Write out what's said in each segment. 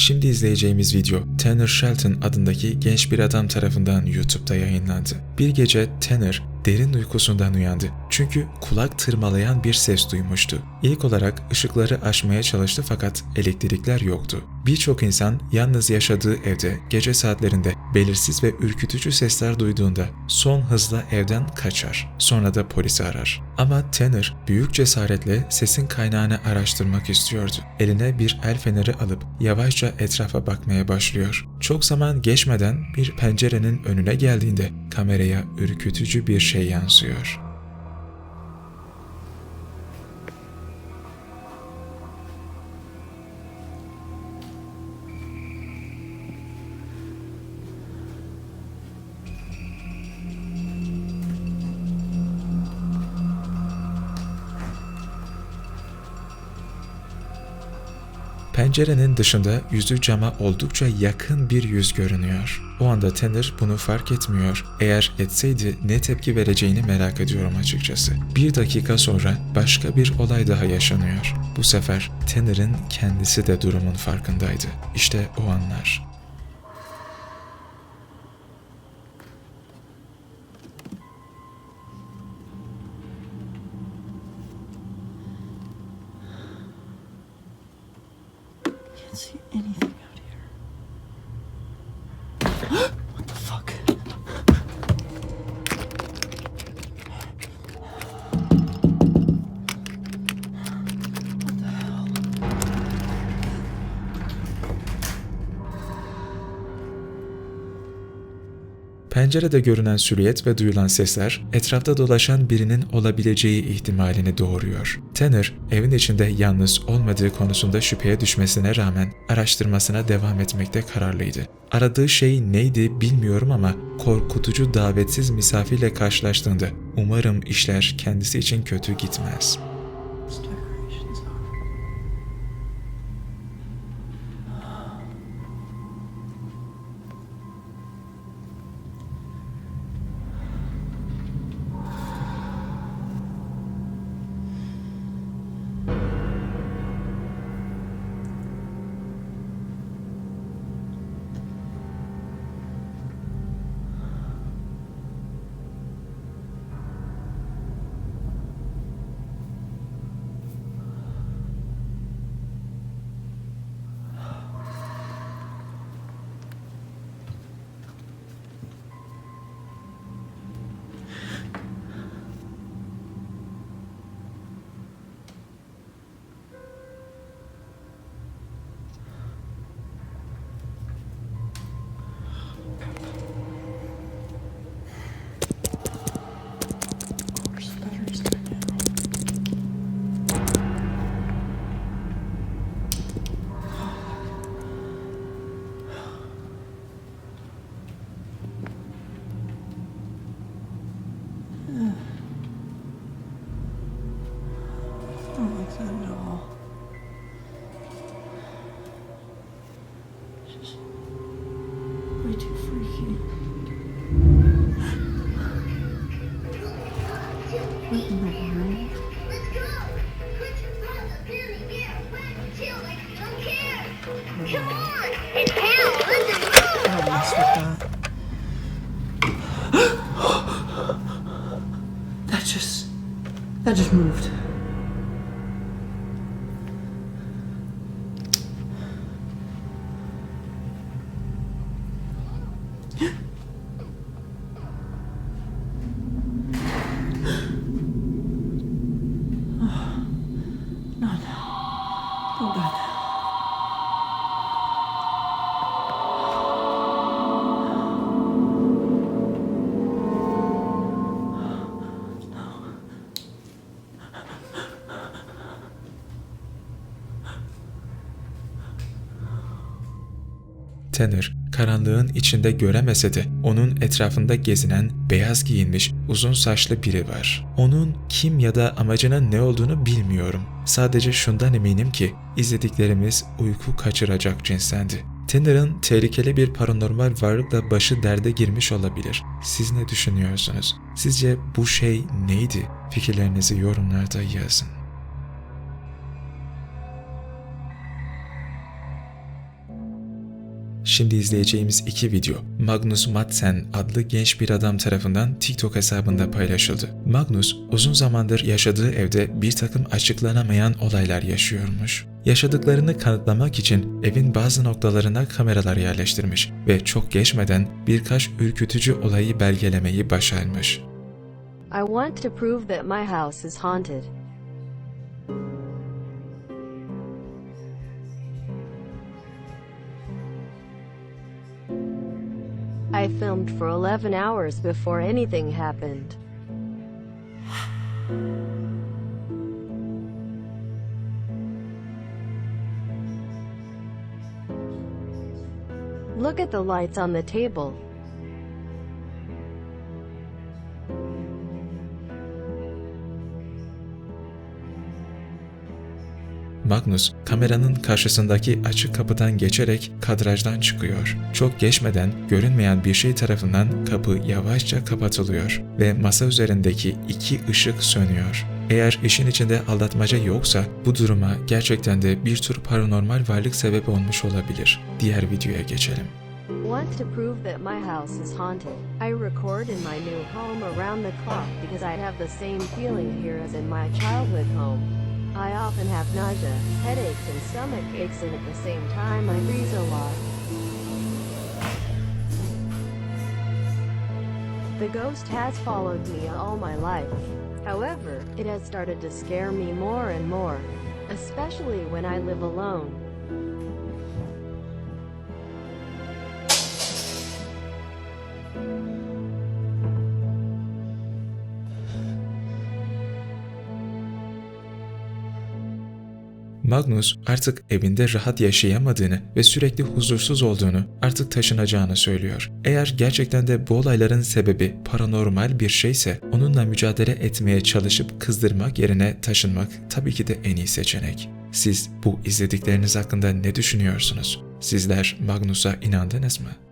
Şimdi izleyeceğimiz video Tanner Shelton adındaki genç bir adam tarafından YouTube'da yayınlandı. Bir gece Tanner derin uykusundan uyandı. Çünkü kulak tırmalayan bir ses duymuştu. İlk olarak ışıkları açmaya çalıştı fakat elektrikler yoktu. Birçok insan yalnız yaşadığı evde gece saatlerinde belirsiz ve ürkütücü sesler duyduğunda son hızla evden kaçar. Sonra da polisi arar. Ama Tanner büyük cesaretle sesin kaynağını araştırmak istiyordu. Eline bir el feneri alıp yavaşça etrafa bakmaya başlıyor. Çok zaman geçmeden bir pencerenin önüne geldiğinde kameraya ürkütücü bir şey yansıyor. Pencerenin dışında yüzü cama oldukça yakın bir yüz görünüyor. O anda Tanner bunu fark etmiyor. Eğer etseydi ne tepki vereceğini merak ediyorum açıkçası. Bir dakika sonra başka bir olay daha yaşanıyor. Bu sefer Tanner'ın kendisi de durumun farkındaydı. İşte o anlar. Pencerede görünen silüet ve duyulan sesler etrafta dolaşan birinin olabileceği ihtimalini doğuruyor. Tanner evin içinde yalnız olmadığı konusunda şüpheye düşmesine rağmen araştırmasına devam etmekte kararlıydı. Aradığı şey neydi bilmiyorum ama korkutucu davetsiz misafirle karşılaştığında umarım işler kendisi için kötü gitmez. That just. That just moved. Tanner, karanlığın içinde göremese de onun etrafında gezinen, beyaz giyinmiş, uzun saçlı biri var. Onun kim ya da amacının ne olduğunu bilmiyorum. Sadece şundan eminim ki izlediklerimiz uyku kaçıracak cinstendi. Tanner'ın tehlikeli bir paranormal varlıkla başı derde girmiş olabilir. Siz ne düşünüyorsunuz? Sizce bu şey neydi? Fikirlerinizi yorumlarda yazın. Şimdi izleyeceğimiz iki video Magnus Madsen adlı genç bir adam tarafından TikTok hesabında paylaşıldı. Magnus uzun zamandır yaşadığı evde bir takım açıklanamayan olaylar yaşıyormuş. Yaşadıklarını kanıtlamak için evin bazı noktalarına kameralar yerleştirmiş ve çok geçmeden birkaç ürkütücü olayı belgelemeyi başarmış. I want to prove that my house is haunted. I filmed for 11 hours before anything happened. Look at the lights on the table. Magnus kameranın karşısındaki açık kapıdan geçerek kadrajdan çıkıyor. Çok geçmeden görünmeyen bir şey tarafından kapı yavaşça kapatılıyor ve masa üzerindeki iki ışık sönüyor. Eğer işin içinde aldatmaca yoksa bu duruma gerçekten de bir tür paranormal varlık sebebi olmuş olabilir. Diğer videoya geçelim. Want to prove that my house is haunted. I record in my new home around the clock because I have the same feeling here as in my childhood home. I often have nausea, headaches, and stomach aches, and at the same time, I freeze a lot. The ghost has followed me all my life. However, it has started to scare me more and more, especially when I live alone. Magnus artık evinde rahat yaşayamadığını ve sürekli huzursuz olduğunu, artık taşınacağını söylüyor. Eğer gerçekten de bu olayların sebebi paranormal bir şeyse onunla mücadele etmeye çalışıp kızdırmak yerine taşınmak tabii ki de en iyi seçenek. Siz bu izledikleriniz hakkında ne düşünüyorsunuz? Sizler Magnus'a inandınız mı?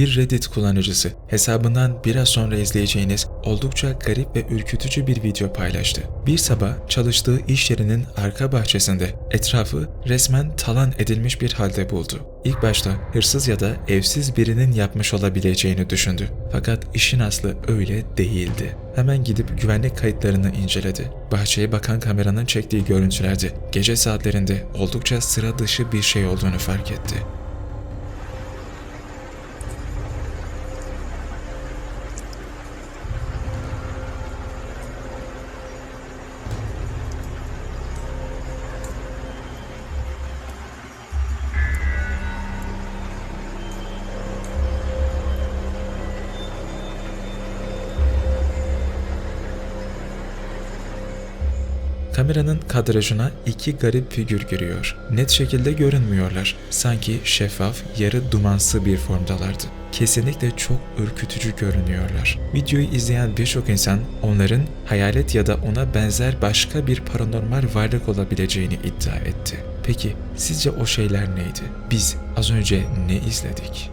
Bir Reddit kullanıcısı hesabından biraz sonra izleyeceğiniz oldukça garip ve ürkütücü bir video paylaştı. Bir sabah çalıştığı iş yerinin arka bahçesinde etrafı resmen talan edilmiş bir halde buldu. İlk başta hırsız ya da evsiz birinin yapmış olabileceğini düşündü. Fakat işin aslı öyle değildi. Hemen gidip güvenlik kayıtlarını inceledi. Bahçeye bakan kameranın çektiği görüntülerde gece saatlerinde oldukça sıra dışı bir şey olduğunu fark etti. Kameranın kadrajına iki garip figür giriyor. Net şekilde görünmüyorlar. Sanki şeffaf, yarı dumansı bir formdalardı. Kesinlikle çok ürkütücü görünüyorlar. Videoyu izleyen birçok insan onların hayalet ya da ona benzer başka bir paranormal varlık olabileceğini iddia etti. Peki sizce o şeyler neydi? Biz az önce ne izledik?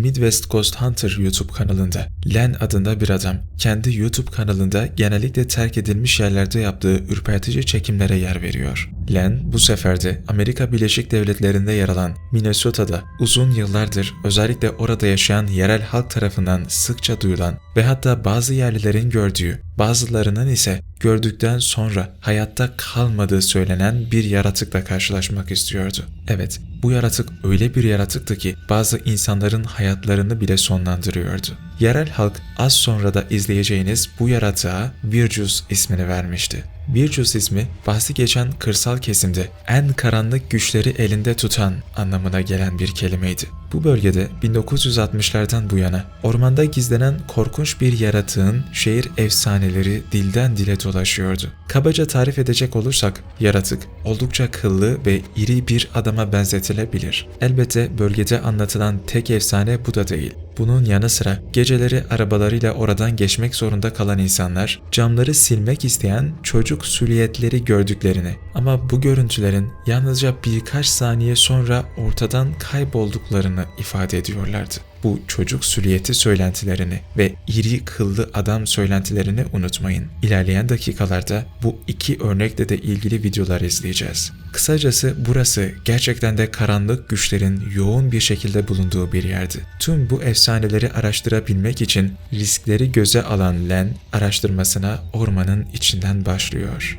Midwest Ghost Hunter YouTube kanalında Len adında bir adam kendi YouTube kanalında genellikle terk edilmiş yerlerde yaptığı ürpertici çekimlere yer veriyor. Len bu sefer de Amerika Birleşik Devletleri'nde yer alan Minnesota'da uzun yıllardır özellikle orada yaşayan yerel halk tarafından sıkça duyulan ve hatta bazı yerlilerin gördüğü, bazılarının ise gördükten sonra hayatta kalmadığı söylenen bir yaratıkla karşılaşmak istiyordu. Evet, bu yaratık öyle bir yaratıktı ki bazı insanların hayatlarını bile sonlandırıyordu. Yerel halk az sonra da izleyeceğiniz bu yaratığa Virgus ismini vermişti. Virgus ismi bahsi geçen kırsal kesimde en karanlık güçleri elinde tutan anlamına gelen bir kelimeydi. Bu bölgede 1960'lardan bu yana ormanda gizlenen korkunç bir yaratığın şehir efsaneleri dilden dile dolaşıyordu. Kabaca tarif edecek olursak yaratık oldukça kıllı ve iri bir adama benzetilebilir. Elbette bölgede anlatılan tek efsane bu da değil. Bunun yanı sıra geceleri arabalarıyla oradan geçmek zorunda kalan insanlar camları silmek isteyen çocuk süliyetleri gördüklerini ama bu görüntülerin yalnızca birkaç saniye sonra ortadan kaybolduklarını ifade ediyorlardı. Bu çocuk süliyeti söylentilerini ve iri kıllı adam söylentilerini unutmayın. İlerleyen dakikalarda bu iki örnekle de ilgili videolar izleyeceğiz. Kısacası burası gerçekten de karanlık güçlerin yoğun bir şekilde bulunduğu bir yerdi. Tüm bu efsaneleri araştırabilmek için riskleri göze alan Len araştırmasına ormanın içinden başlıyor.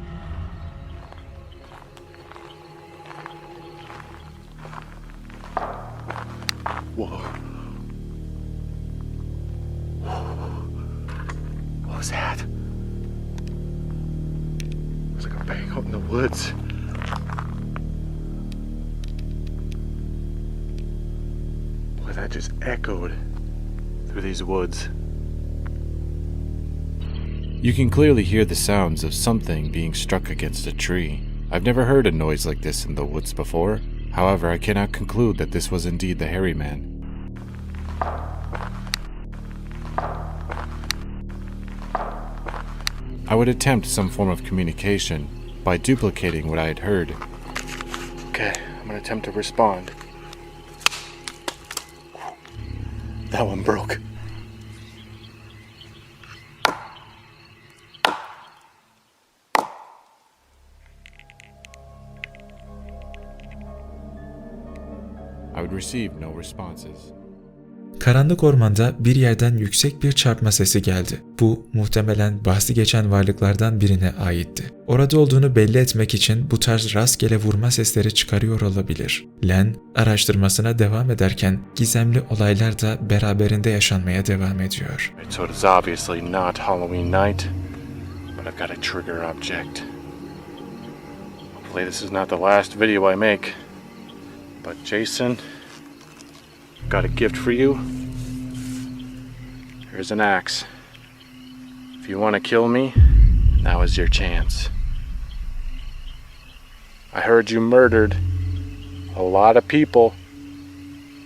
Was that? It was like a bang out in the woods. Boy, that just echoed through these woods. You can clearly hear the sounds of something being struck against a tree. I've never heard a noise like this in the woods before. However, I cannot conclude that this was indeed the hairy man. I would attempt some form of communication by duplicating what I had heard. Okay, I'm gonna attempt to respond. That one broke. I would receive no responses. Karanlık ormanda bir yerden yüksek bir çarpma sesi geldi. Bu muhtemelen bahsi geçen varlıklardan birine aitti. Orada olduğunu belli etmek için bu tarz rastgele vurma sesleri çıkarıyor olabilir. Len araştırmasına devam ederken gizemli olaylar da beraberinde yaşanmaya devam ediyor. So it is obviously not Halloween night, but I've got a trigger object. Hopefully, this is not the last video I make. But, Jason, got a gift for you. Here's an axe. If you want to kill me, now is your chance. I heard you murdered a lot of people.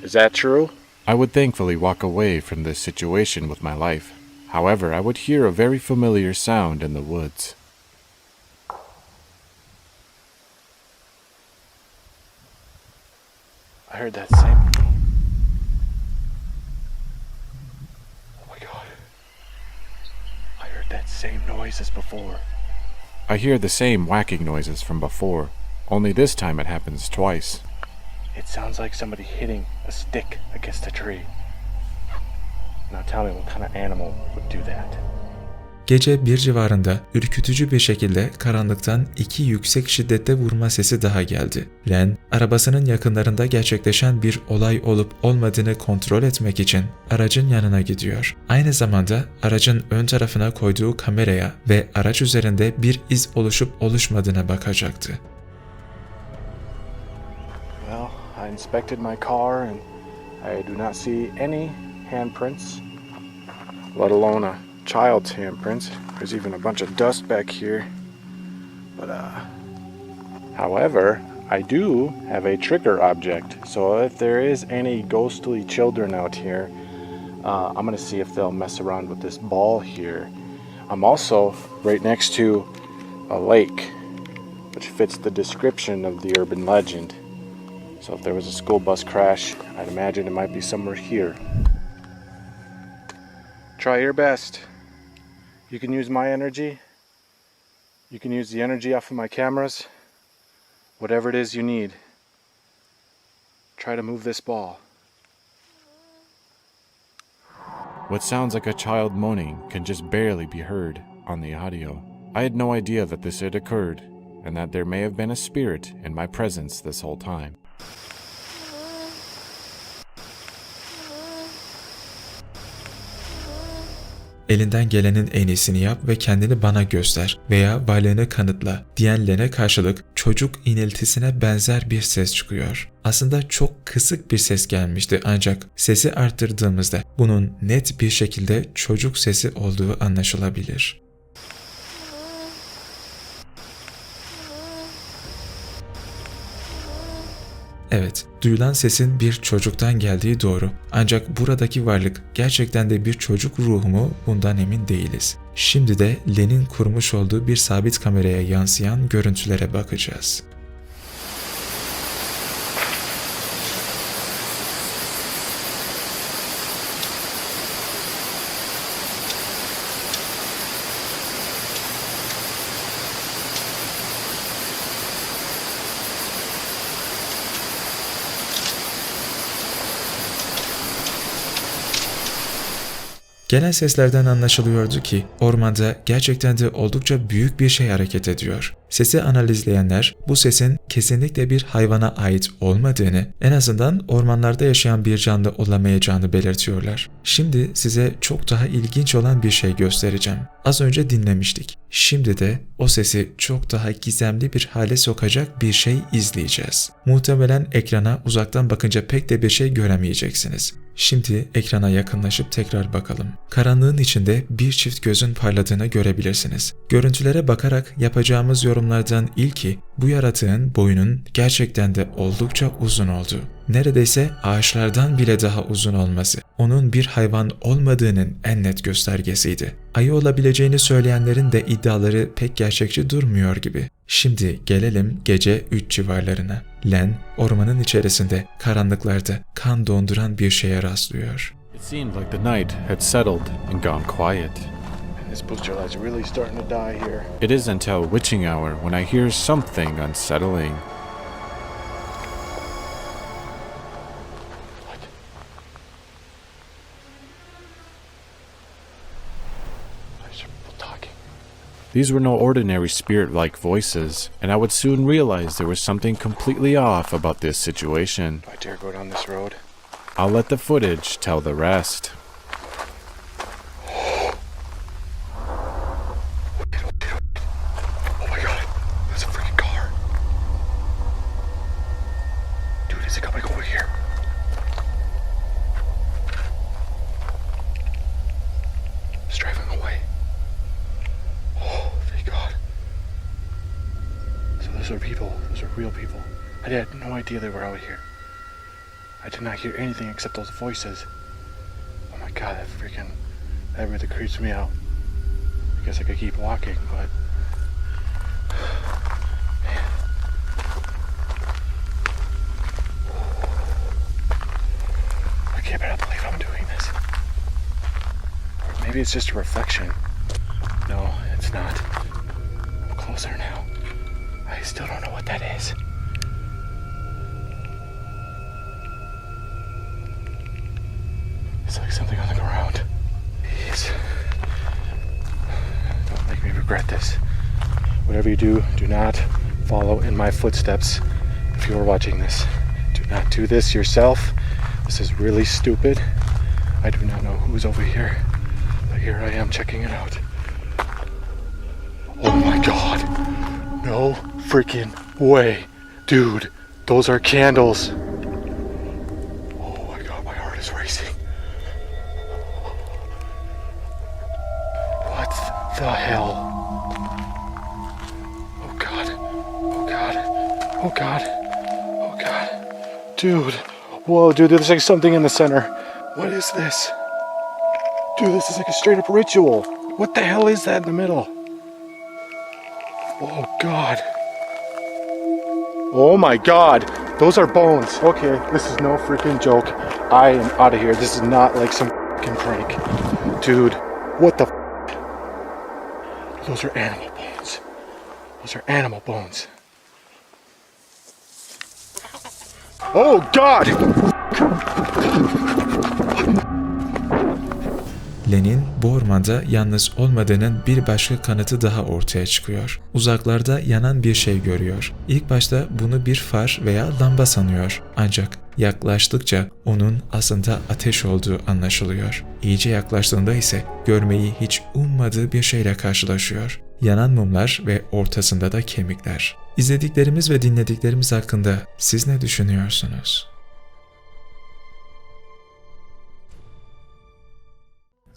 Is that true? I would thankfully walk away from this situation with my life. However, I would hear a very familiar sound in the woods. I heard that same. Oh my god. I heard that same noise as before. I hear the same whacking noises from before, only this time it happens twice. It sounds like somebody hitting a stick against a tree. Now tell me what kind of animal would do that. Gece bir civarında ürkütücü bir şekilde karanlıktan iki yüksek şiddette vurma sesi daha geldi. Len, arabasının yakınlarında gerçekleşen bir olay olup olmadığını kontrol etmek için aracın yanına gidiyor. Aynı zamanda aracın ön tarafına koyduğu kameraya ve araç üzerinde bir iz oluşup oluşmadığına bakacaktı. Well, I inspected my car and I do not see any handprints, let alone a child's handprints. There's even a bunch of dust back here. But, uh, however, I do have a trigger object. So if there is any ghostly children out here, uh, I'm gonna see if they'll mess around with this ball here. I'm also right next to a lake, which fits the description of the urban legend. So if there was a school bus crash, I'd imagine it might be somewhere here. Try your best. You can use my energy. You can use the energy off of my cameras. Whatever it is you need. Try to move this ball. What sounds like a child moaning can just barely be heard on the audio. I had no idea that this had occurred, and that there may have been a spirit in my presence this whole time. Elinden gelenin en iyisini yap ve kendini bana göster veya varlığını kanıtla diyen Len'e karşılık çocuk iniltisine benzer bir ses çıkıyor. Aslında çok kısık bir ses gelmişti ancak sesi arttırdığımızda bunun net bir şekilde çocuk sesi olduğu anlaşılabilir. Evet, duyulan sesin bir çocuktan geldiği doğru. Ancak buradaki varlık gerçekten de bir çocuk ruhu mu bundan emin değiliz. Şimdi de Len'in kurmuş olduğu bir sabit kameraya yansıyan görüntülere bakacağız. Gelen seslerden anlaşılıyordu ki ormanda gerçekten de oldukça büyük bir şey hareket ediyor. Sesi analizleyenler bu sesin kesinlikle bir hayvana ait olmadığını, en azından ormanlarda yaşayan bir canlı olamayacağını belirtiyorlar. Şimdi size çok daha ilginç olan bir şey göstereceğim. Az önce dinlemiştik. Şimdi de o sesi çok daha gizemli bir hale sokacak bir şey izleyeceğiz. Muhtemelen ekrana uzaktan bakınca pek de bir şey göremeyeceksiniz. Şimdi ekrana yakınlaşıp tekrar bakalım. Karanlığın içinde bir çift gözün parladığını görebilirsiniz. Görüntülere bakarak yapacağımız yorumlardan ilki bu yaratığın boyunun gerçekten de oldukça uzun olduğu. Neredeyse ağaçlardan bile daha uzun olması onun bir hayvan olmadığının en net göstergesiydi. Ayı olabileceğini söyleyenlerin de iddiaları pek gerçekçi durmuyor gibi. Şimdi gelelim gece 3 civarlarına. Len ormanın içerisinde karanlıklarda kan donduran bir şeye rastlıyor. It seemed like the night had settled and gone quiet. This booster light's really starting to die here. It is until witching hour when I hear something unsettling. There's people talking. These were no ordinary spirit like voices, and I would soon realize there was something completely off about this situation. Do I dare go down this road? I'll let the footage tell the rest. Oh my god, there's a freaking car. Dude, is it coming over here? It's driving away. Oh, thank god. So those are people. Those are real people. I had no idea they were out here. I did not hear anything except those voices. Oh my god, that freaking... That really creeps me out. I guess I could keep walking, but... I can't believe I'm doing this. Or maybe it's just a reflection. No, it's not. I'm closer now. I still don't know what that is. It's like something on the ground. Please. Don't make me regret this. Whatever you do, do not follow in my footsteps if you are watching this. Do not do this yourself. This is really stupid. I do not know who's over here, here I am checking it out. Oh my god. No freaking way. Dude, those are candles. Oh my god, my heart is racing. What the hell? Oh god. Oh god. Oh god. Oh god. Dude. Whoa, dude, there's like something in the center. What is this? Dude, this is like a straight up ritual. What the hell is that in the middle? Oh god. Oh my god. Those are bones. Okay, this is no freaking joke. I am out of here. This is not like some fucking prank. Dude, what the Those are animal bones. Those are animal bones. Oh God! Len'in bu ormanda yalnız olmadığının bir başka kanıtı daha ortaya çıkıyor. Uzaklarda yanan bir şey görüyor. İlk başta bunu bir far veya lamba sanıyor. Ancak yaklaştıkça onun aslında ateş olduğu anlaşılıyor. İyice yaklaştığında ise görmeyi hiç ummadığı bir şeyle karşılaşıyor. Yanan mumlar ve ortasında da kemikler. İzlediklerimiz ve dinlediklerimiz hakkında siz ne düşünüyorsunuz?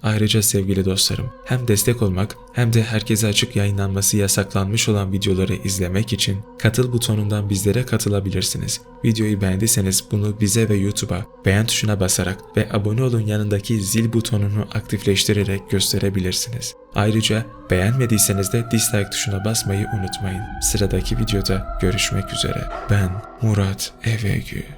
Ayrıca sevgili dostlarım, hem destek olmak hem de herkese açık yayınlanması yasaklanmış olan videoları izlemek için katıl butonundan bizlere katılabilirsiniz. Videoyu beğendiyseniz bunu bize ve YouTube'a beğen tuşuna basarak ve abone olun yanındaki zil butonunu aktifleştirerek gösterebilirsiniz. Ayrıca beğenmediyseniz de dislike tuşuna basmayı unutmayın. Sıradaki videoda görüşmek üzere. Ben Murat Evegü.